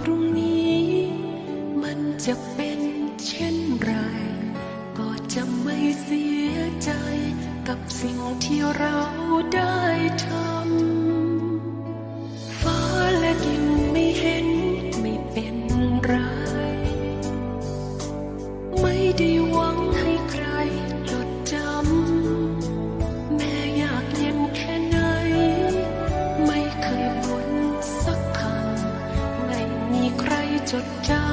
พรุ่งนี้ มันจะเป็นเช่นไร ก็จะไม่เสียใจกับสิ่งที่เราได้ทำ chốt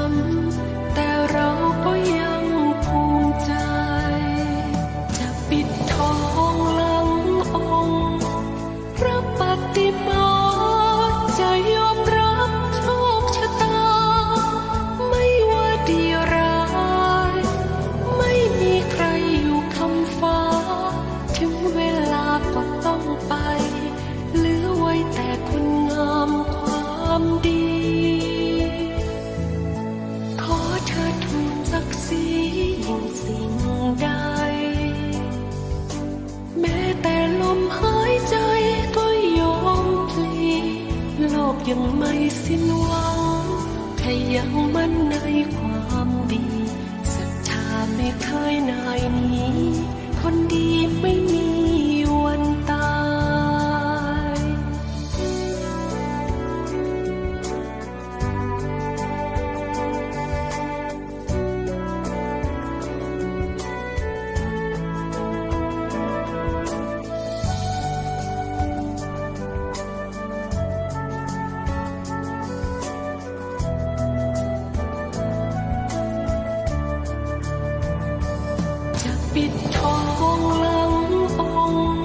องหลังองค์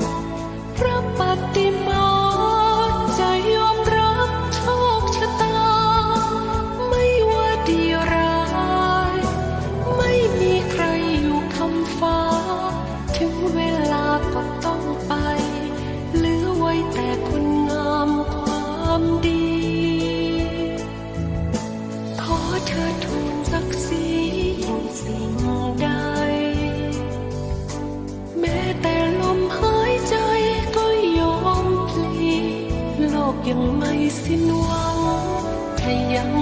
พระปฏิมา สิ้นหวังถ้ายัง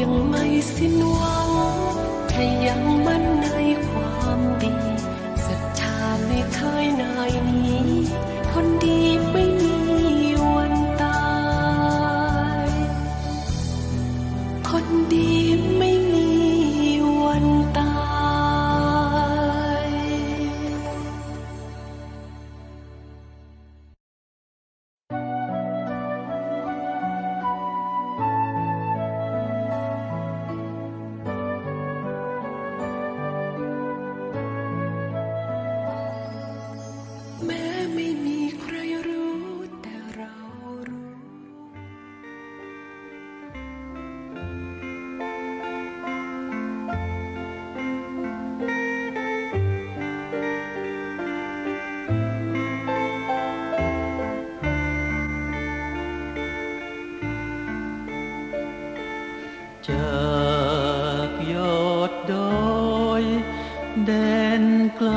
ยังไม่สิ้นหวังถ้ายังมั่นในความดีศรัทธาไม่เคยนายนี้ คนดี จากยอดดอยแดนไกล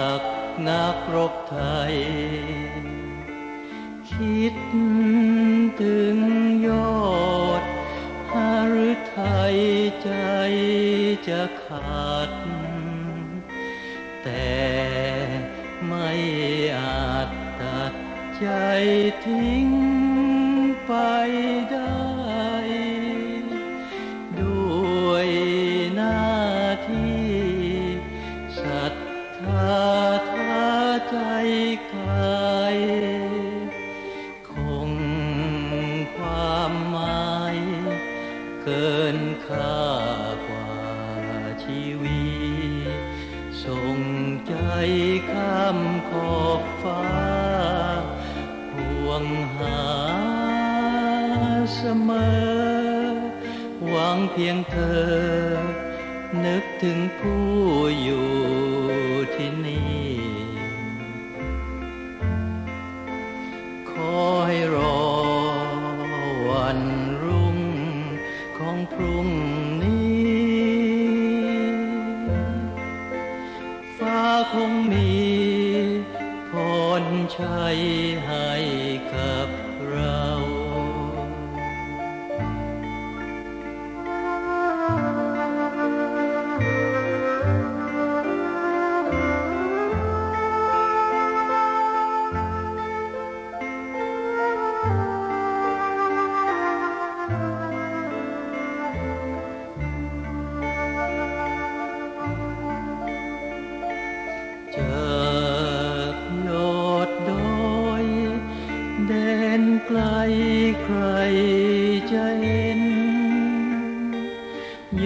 นักนักรบไทย คิดถึงยอดหาฤทัยใจจะขาด แต่ไม่อาจตัดใจทิ้งไปได้ด้วยหน้าที่ศรัทธา กายคงความหมายเกินค่ากว่าชีวิตส่งใจข้ามขอบฟ้าห่วงหาเสมอ หวังเพียงเธอ นึกถึงผู้อยู่ที่นี่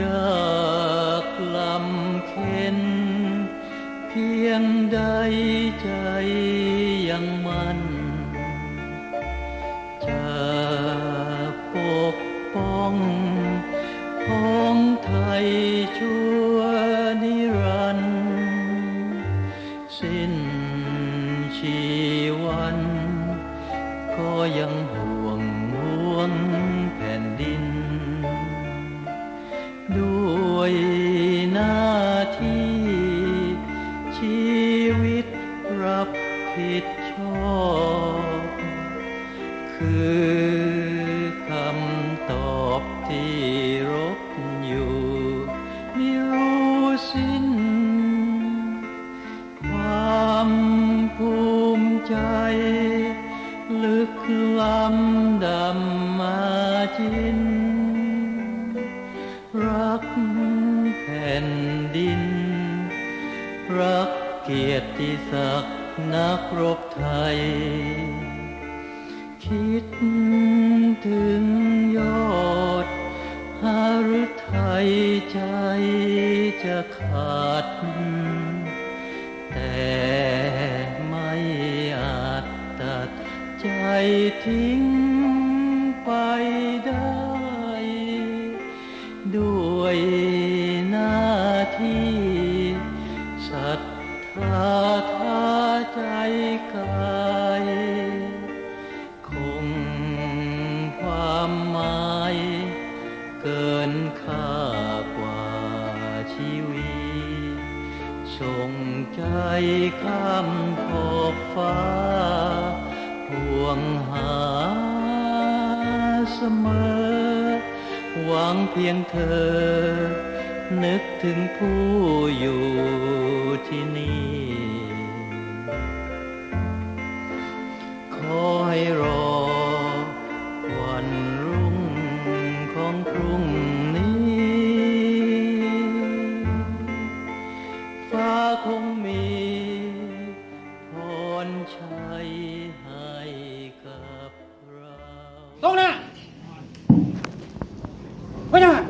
ยากลำเข็นเพียงใดใจ ดำมาจิน รักแผ่นดิน รักเกียรติศักดิ์นักรบไทย คิดถึงยอดหาฤทัยใจจะขาด ใจทิ้งไปได้ ด้วยหน้าที่ศรัทธาท้าใจกายคงความหมายเกินค่ากว่าชีวิตส่งใจข้ามขอบฟ้า มอ หวังเพียงเธอ นึกถึงผู้อยู่ที่นี่ ขอให้รอ กับ